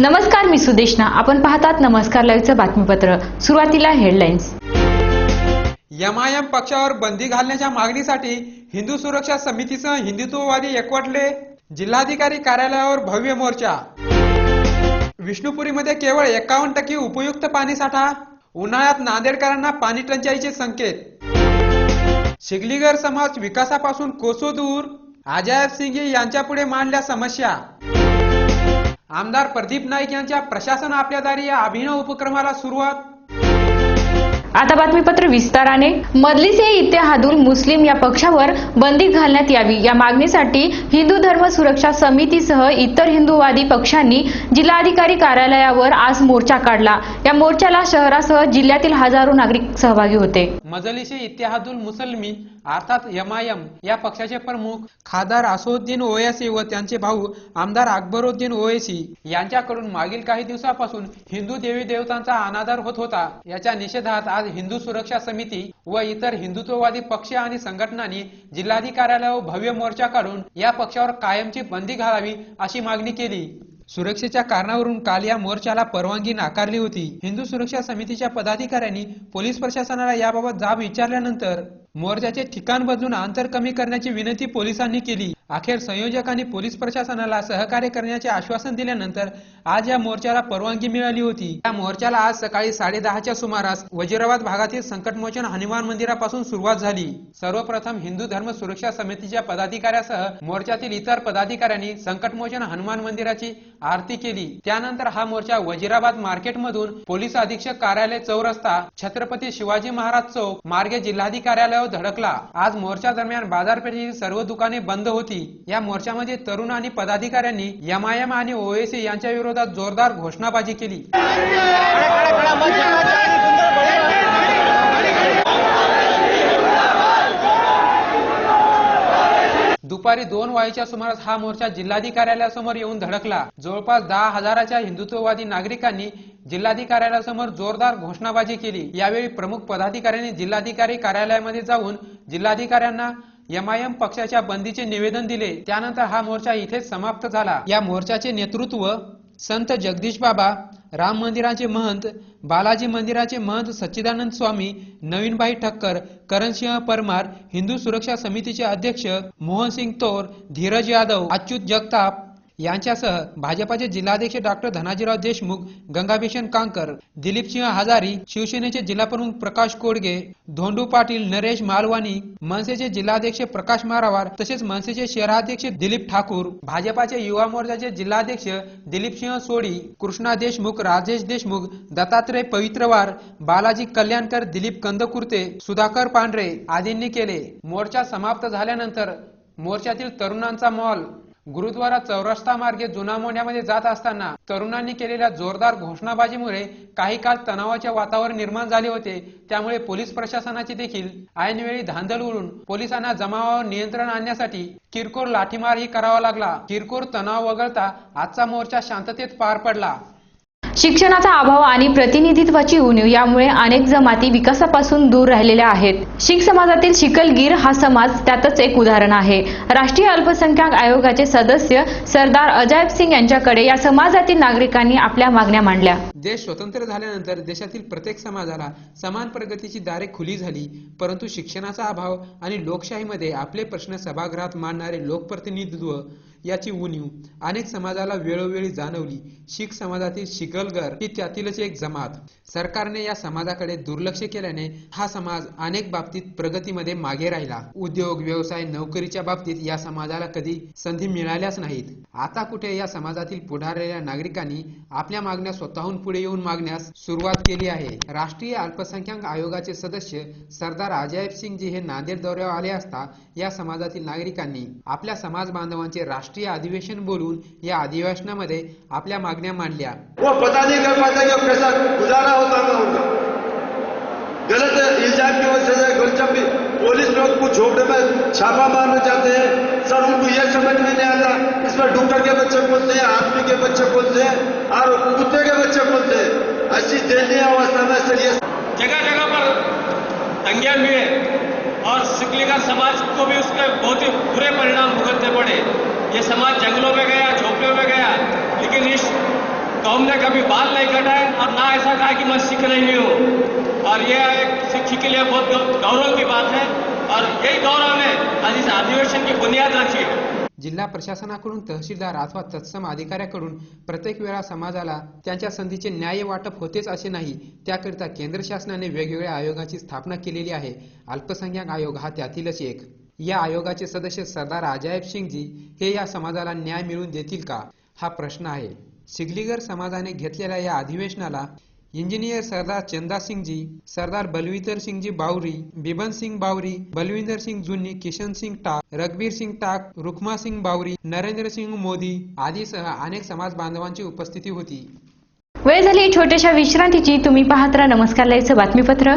नमस्कार मी सुदेशना आपण पाहतात नमस्कार लाईव्हचं बातमीपत्र. सुरुवातीला हेडलाईन्स. एमआयएम पक्षावर बंदी घालण्याच्या मागणीसाठी हिंदू सुरक्षा समितीसह हिंदुत्ववादी एकवटले जिल्हाधिकारी कार्यालयावर भव्य मोर्चा. विष्णुपुरीमध्ये केवळ एकावन्न टक्के उपयुक्त पाणी साठा उन्हाळ्यात नांदेडकरांना पाणी टंचाईचे संकेत. शिगलीगर समाज विकासापासून कोसो दूर अजायब सिंगे यांच्यापुढे मांडल्या समस्या. आमदार प्रदीप नाईक यांच्या प्रशासन आपल्या दारी या अभिनव उपक्रमाला सुरुवात. आता बातमीपत्र विस्ताराने. मजलिस ए इत्तेहादुल मुस्लिम या पक्षावर बंदी घालण्यात यावी. या मागणीसाठी हिंदू धर्म सुरक्षा समितीसह इतर हिंदूवादी पक्षांनी जिल्हाधिकारी कार्यालयावर आज मोर्चा काढला. या मोर्चाला शहरासह जिल्ह्यातील हजारो नागरिक सहभागी होते. मजलिसे इत्तेहादुल मुसलमीन अर्थात एमआयएम या पक्षाचे प्रमुख खासदार असोद्दीन ओयसी व त्यांचे भाऊ आमदार अकबरुद्दीन ओयसी यांच्याकडून मागील काही दिवसापासून हिंदू देवी देवतांचा अनादर होत होता. याच्या निषेधात आज हिंदू सुरक्षा समिती व इतर हिंदुत्ववादी पक्ष आणि संघटनांनी जिल्हाधिकार्यालयावर भव्य मोर्चा काढून या पक्षावर कायमची बंदी घालावी अशी मागणी केली. सुरक्षेच्या कारणावरून काल या मोर्चाला परवानगी नाकारली होती. हिंदू सुरक्षा समितीच्या पदाधिकाऱ्यांनी पोलीस प्रशासनाला याबाबत जाब विचारल्यानंतर मोर्चाचे ठिकाण बदलून अंतर कमी करण्याची विनंती पोलिसांनी केली. अखेर संयोजकांनी पोलीस प्रशासनाला सहकार्य करण्याचे आश्वासन दिल्यानंतर आज या मोर्चाला परवानगी मिळाली होती. या मोर्चाला आज सकाळी साडेदहाच्या सुमारास वजीराबाद भागातील संकटमोचन हनुमान मंदिरापासून सुरुवात झाली. सर्वप्रथम हिंदू धर्म सुरक्षा समितीच्या पदाधिकाऱ्यासह मोर्चातील इतर पदाधिकाऱ्यांनी संकटमोचन हनुमान मंदिराची आरती केली. त्यानंतर हा मोर्चा वजिराबाद मार्केट मधून पोलीस अधीक्षक कार्यालय चौरस्ता छत्रपती शिवाजी महाराज चौक मार्गे जिल्हाधिकार्यालय कार्यालयावर धडकला. आज मोर्चा दरम्यान बाजारपेठेतील सर्व दुकाने बंद होती. या मोर्चामध्ये तरुण आणि पदाधिकाऱ्यांनी एमआयएम आणि ओएसी यांच्या विरोधात जोरदार घोषणाबाजी केली. दुपारी दोन वाजेच्या सुमारास हा मोर्चा जिल्हाधिकाऱ्यालयासमोर येऊन धडकला. जवळपास दहा हजाराच्या हिंदुत्ववादी नागरिकांनी जिल्हाधिकार्यालयासमोर जोरदार घोषणाबाजी केली. यावेळी प्रमुख पदाधिकाऱ्यांनी जिल्हाधिकारी कार्यालयामध्ये जाऊन जिल्हाधिकाऱ्यांना एमआयएम पक्षाच्या बंदीचे निवेदन दिले. त्यानंतर हा मोर्चा इथेच समाप्त झाला. या मोर्चाचे नेतृत्व संत जगदीश बाबा राम मंदिराचे महंत बालाजी मंदिराचे महंत सच्चिदानंद स्वामी नवीनभाई ठक्कर करणसिंह परमार हिंदू सुरक्षा समितीचे अध्यक्ष मोहनसिंग तोर धीरज यादव अच्युत जगताप यांच्यासह भाजपाचे जिल्हाध्यक्ष डॉक्टर धनाजीराव देशमुख गंगाभीषण कांकर दिलीप सिंह हजारी शिवसेनेचे जिल्हाप्रमुख प्रकाश कोडगे धोंडू पाटील नरेश मालवानी मनसेचे जिल्हाध्यक्ष प्रकाश मारावार तसेच मनसेचे शहराध्यक्ष दिलीप ठाकूर भाजपाचे युवा मोर्चाचे जिल्हाध्यक्ष दिलीप सिंह सोडी कृष्णा देशमुख राजेश देशमुख दत्तात्रय पवित्रवार बालाजी कल्याणकर दिलीप कंदकुर्ते सुधाकर पांढरे आदींनी केले. मोर्चा समाप्त झाल्यानंतर मोर्चातील तरुणांचा मॉल गुरुद्वारा चौरस्ता मार्गे जुना मोंढ्यामध्ये जात असताना तरुणांनी केलेल्या जोरदार घोषणाबाजीमुळे काही काळ तणावाचे वातावरण निर्माण झाले होते. त्यामुळे पोलीस प्रशासनाची देखील ऐनवेळी धांदल उडून पोलिसांना जमावावर नियंत्रण आणण्यासाठी किरकोळ लाठीमारही करावा लागला. किरकोळ तणाव वगळता आजचा मोर्चा शांततेत पार पडला. शिक्षणाचा अभाव आणि प्रतिनिधित्वाची उणीव यामुळे अनेक जमाती विकासापासून दूर राहिलेल्या आहेत. शीख समाजातील शिकलगीर हा समाज त्यातच एक उदाहरण आहे. राष्ट्रीय अल्पसंख्याक आयोगाचे सदस्य सरदार अजायब सिंग यांच्याकडे या समाजातील नागरिकांनी आपल्या मागण्या मांडल्या. देश स्वतंत्र झाल्यानंतर देशातील प्रत्येक समाजाला समान प्रगतीची दारे खुली झाली परंतु शिक्षणाचा अभाव आणि लोकशाहीमध्ये आपले प्रश्न सभागृहात मांडणारे लोकप्रतिनिधित्व याची उणीव. अनेक समाजाला वेळोवेळी जाणवली. शीख समाजातील शिकलगर ही त्यातीलच एक जमात. सरकारने या समाजाकडे दुर्लक्ष केल्याने हा समाज अनेक बाबतीत प्रगतीमध्ये मागे राहिला. उद्योग व्यवसाय नोकरीच्या बाबतीत या समाजाला कधी संधी मिळाल्याच नाहीत. आता कुठे या समाजातील पुढारलेल्या नागरिकांनी आपल्या मागण्या स्वतःहून पुढे येऊन मागण्यास सुरुवात केली आहे. राष्ट्रीय अल्पसंख्याक आयोगाचे सदस्य सरदार अजयब सिंग जी हे नांदेड दौऱ्यावर आले असता या समाजातील नागरिकांनी आपल्या समाज बांधवांचे राष्ट्र राष्ट्रीय अधिवेशन बोलून या अधिवेशनामध्ये आपल्या मागण्या मांडल्या. वो पता नहीं कर पाता कि कैसा गुजारा होता होगा। उनका गलत इल्ज़ाम की वजह से जब भी। पुलिस लोग कुछ झोपड़े में छापा मारना चाहते हैं। सर उनको यह समझ में नहीं आता। इसमें डॉक्टर के बच्चे बोलते हैं आदमी के बच्चे बोलते हैं और कुत्ते के बच्चे बोलते हैं। ऐसी दयनीय अवस्था में सर ये जगह जगह पर दंगे हुए और सिकलीगढ़ समाज को भी उसके बहुत ही बुरे परिणाम भुगतने पड़े। ये समाज जंगलों में गया झोपड़ियों में गया लेकिन इस कौम ने कभी बाल नहीं कटाए और ना ऐसा कहा कि मैं सिख नहीं हूँ। और यह एक सिक्खी के लिए बहुत गौरव की बात है। और यही गौरव ने आज इस अधिवेशन की बुनियाद रखी है। जिल्हा प्रशासनाकडून तहसीलदार अथवा तत्सम अधिकाऱ्याकडून प्रत्येक वेळा समाजाला त्यांच्या संधीचे न्याय वाटप होतेच असे नाही त्याकरिता केंद्र शासनाने वेगवेगळ्या आयोगाची स्थापना केलेली आहे. अल्पसंख्याक आयोग हा त्यातीलच एक. या आयोगाचे सदस्य सरदार अजायब सिंगजी हे या समाजाला न्याय मिळवून देतील का? हा प्रश्न आहे. सिगलीगर समाजाने घेतलेल्या या अधिवेशनाला इंजिनियर सरदार चंदा सिंगजी सरदार बलविंदर सिंगजी बावरी बिबन सिंग बावरी बलविंदर सिंग जुन्नी किशन सिंग टाक रघबीर सिंग टाक रुखमा सिंग बावरी नरेंद्र सिंग मोदी आदीसह अनेक समाज बांधवांची उपस्थिती होती. वेळ झाली छोट्याशा विश्रांतीची. तुम्ही पाहत राहा नमस्कार बातमीपत्र.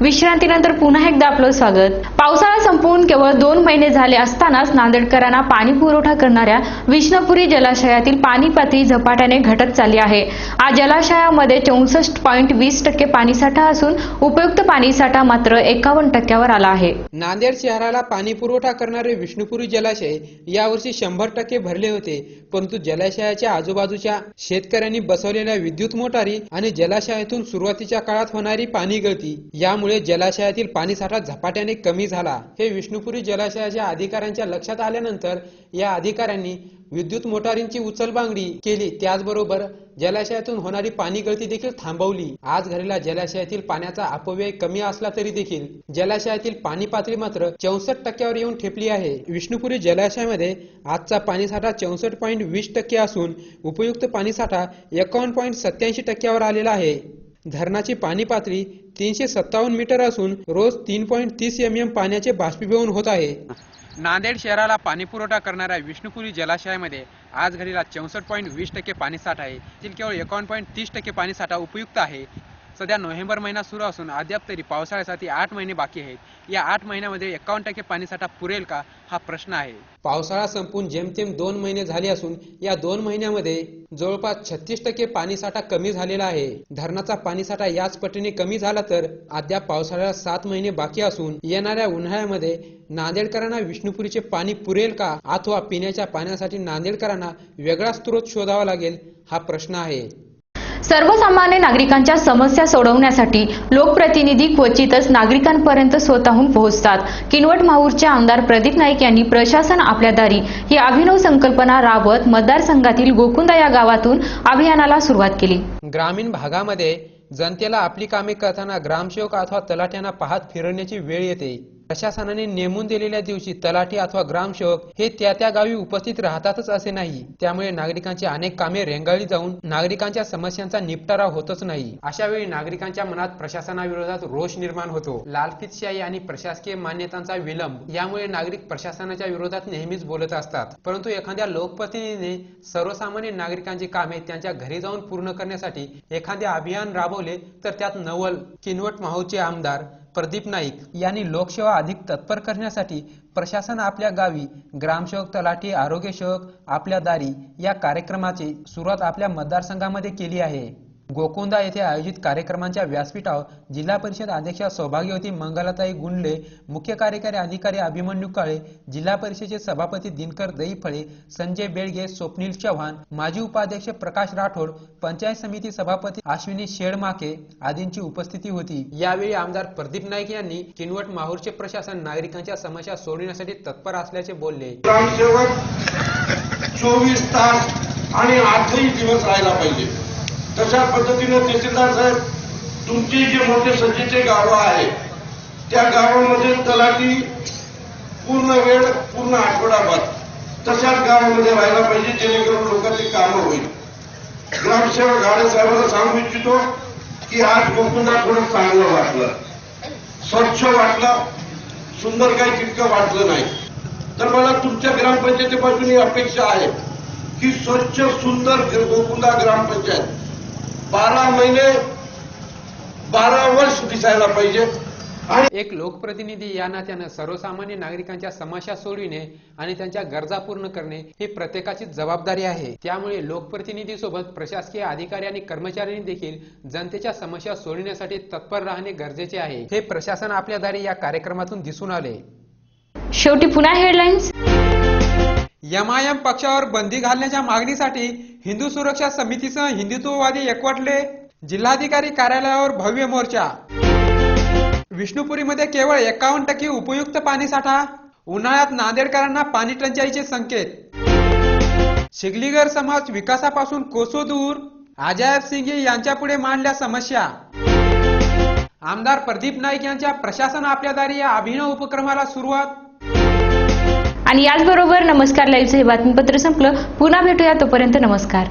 विश्रांतीनंतर पुन्हा एकदा आपलं स्वागत. पावसाळा संपवून केवळ दोन महिने झाले असतानाच नांदेडकरांना पाणी पुरवठा करणाऱ्या विष्णुपुरी जलाशयातील पाणी पातळी झपाट्याने घटत चालली आहे. आज जलाशयामध्ये चौसष्ट पॉईंट वीस टक्के पाणीसाठा असून उपयुक्त पाणीसाठा मात्र एकावन्न टक्क्यावर आला आहे. नांदेड शहराला पाणी पुरवठा करणारे विष्णुपुरी जलाशय यावर्षी शंभर टक्के भरले होते. परंतु जलाशयाच्या आजूबाजूच्या शेतकऱ्यांनी बसवलेल्या विद्युत मोटारी आणि जलाशयातून सुरुवातीच्या काळात होणारी पाणी गळती यामुळे जलाशयातील पाणीसाठा झपाट्याने कमी झाला. हे विष्णुपुरी जलाशयाच्या अधिकाऱ्यांच्या लक्षात आल्यानंतर या अधिकाऱ्यांनी विद्युत मोटारींची उचलबांगडी केली. त्याचबरोबर जलाशयातून होणारी पाणी गळती देखील थांबवली. आज घालेला जलाशयातील पाण्याचा अपव्यय कमी असला तरी देखील जलाशयातील पाणी पातळी मात्र चौसष्ट टक्क्यावर येऊन ठेपली आहे. विष्णुपुरी जलाशयामध्ये आजचा पाणीसाठा चौसष्ट पॉईंट वीस टक्के असून उपयुक्त पाणीसाठा एकावन्न पॉईंट सत्याऐंशी टक्क्यावर आलेला आहे. धरणाची पाणी पातळी तीनशे सत्तावन्न मीटर असून रोज तीन पॉईंट तीस एम एम पाण्याचे बाष्पीभवन होत आहे. नांदेड शहराला पाणी पुरवठा करणाऱ्या विष्णुपुरी जलाशयामध्ये आज घडीला चौसष्ट पॉईंट वीस टक्के पाणीसाठा आहे. केवळ एकावन्न पॉईंट तीस टक्के पाणीसाठा उपयुक्त आहे. सध्या नोव्हेंबर महिना सुरू असून अद्याप तरी पावसाळ्यासाठी आठ महिने बाकी आहेत. या आठ महिन्यामध्ये एकावन्न टक्के पाणीसाठा पुरेल का हा प्रश्न आहे. पावसाळा संपून जेमतेम दोन महिने झाले असून या दोन महिन्यामध्ये जवळपास छत्तीस टक्के पाणीसाठा कमी झालेला आहे. धरणाचा पाणीसाठा याच पटीने कमी झाला तर अद्याप पावसाळ्याला सात महिने बाकी असून येणाऱ्या उन्हाळ्यामध्ये नांदेडकरांना विष्णुपुरीचे पाणी पुरेल का अथवा पिण्याच्या पाण्यासाठी नांदेडकरांना वेगळा स्रोत शोधावा लागेल हा प्रश्न आहे. सर्वसामान्य नागरिकांच्या समस्या सोडवण्यासाठी लोकप्रतिनिधी क्वचितच नागरिकांपर्यंत स्वतःहून पोहोचतात. किनवट माहूरचे आमदार प्रदीप नाईक यांनी प्रशासन आपल्या दारी ही अभिनव संकल्पना राबवत मतदारसंघातील गोकुंदा या गावातून अभियानाला सुरुवात केली. ग्रामीण भागामध्ये जनतेला आपली कामे करताना ग्रामसेवक अथवा तलाठ्यांना पाहत फिरण्याची वेळ येते. प्रशासनाने नेमून दिलेल्या दिवशी तलाठी अथवा ग्रामसेवक हे त्या त्या गावी उपस्थित राहतातच असे नाही. त्यामुळे नागरिकांची अनेक कामे रेंगाळली जाऊन नागरिकांच्या समस्यांचा निपटारा होतच नाही. अशा वेळी नागरिकांच्या मनात प्रशासनाविरोधात रोष निर्माण होतो. लालफितशाही आणि प्रशासकीय मान्यतांचा विलंब यामुळे नागरिक प्रशासनाच्या विरोधात नेहमीच बोलत असतात. परंतु एखाद्या लोकप्रतिनिधीने सर्वसामान्य नागरिकांची कामे त्यांच्या घरी जाऊन पूर्ण करण्यासाठी एखादे अभियान राबवले तर त्यात नवल किनवट माहूचे आमदार प्रदीप नाईक यांनी लोकसेवा अधिक तत्पर करण्यासाठी प्रशासन आपल्या गावी ग्रामसेवक तलाठी आरोग्य सेवक आपल्या दारी या कार्यक्रमाची सुरुवात आपल्या मतदारसंघामध्ये केली आहे. गोकुंदा येथे आयोजित कार्यक्रमांच्या व्यासपीठावर जिल्हा परिषद अध्यक्षा सौभाग्यवती मंगलाताई गुंडले मुख्य कार्यकारी अधिकारी अभिमन्यू काळे जिल्हा परिषदेचे सभापती दिनकर दईफळे संजय बेळगे स्वप्नील चव्हाण माजी उपाध्यक्ष प्रकाश राठोड पंचायत समिती सभापती अश्विनी शेडमाके आदींची उपस्थिती होती. यावेळी आमदार प्रदीप नाईक यांनी किनवट माहूरचे प्रशासन नागरिकांच्या समस्या सोडविण्यासाठी तत्पर असल्याचे बोलले. ग्रामसेवक चोवीस तास आणि आठही दिवस राहायला पाहिजे. तशा पद्धतीनं तहसीलदार साहेब तुमचे जे मोठे सज्जेचे गावं आहेत त्या गावामध्ये तलाठी पूर्ण वेळ पूर्ण आठवडाभर तशाच गावामध्ये राहायला पाहिजे जेणेकरून लोकांची कामं होईल. ग्रामसेवक गाडे साहेबांना सांगू इच्छितो की आज गोकुंदा थोडं चांगलं वाटलं. स्वच्छ वाटलं सुंदर काही तितकं वाटलं नाही. तर मला तुमच्या ग्रामपंचायतीपासून ही अपेक्षा आहे की स्वच्छ सुंदर गोकुंदा ग्रामपंचायत बारा महिने बारा वर्ष दिसायला पाहिजे. आणि एक लोकप्रतिनिधी या नात्यानं सर्वसामान्य नागरिकांच्या समस्या सोडविणे आणि त्यांच्या गरजा पूर्ण करणे ही प्रत्येकाची जबाबदारी आहे. त्यामुळे लोकप्रतिनिधी सोबत प्रशासकीय अधिकारी आणि कर्मचाऱ्यांनी देखील जनतेच्या समस्या सोडविण्यासाठी तत्पर राहणे गरजेचे आहे. हे प्रशासन आपल्या दारी या कार्यक्रमातून दिसून आले. शेवटी पुन्हा हेडलाईन्स एमआयएम पक्षावर बंदी घालण्याच्या मागणीसाठी हिंदू सुरक्षा समितीसह हिंदुत्ववादी एकवटले जिल्हाधिकारी कार्यालयावर भव्य मोर्चा. विष्णुपुरीमध्ये केवळ एकावन्न टक्के उपयुक्त पाणीसाठा उन्हाळ्यात नांदेडकरांना पाणी टंचाईचे संकेत. शिगलीगर समाज विकासापासून कोसो दूर अजायब सिंगे यांच्या पुढे मांडल्या समस्या. आमदार प्रदीप नाईक यांच्या प्रशासन आपल्या दारी या अभिनव उपक्रमाला सुरुवात. आणि याचबरोबर नमस्कार लाईव्हचं हे बातमीपत्र संपलं. पुन्हा भेटूया तोपर्यंत नमस्कार.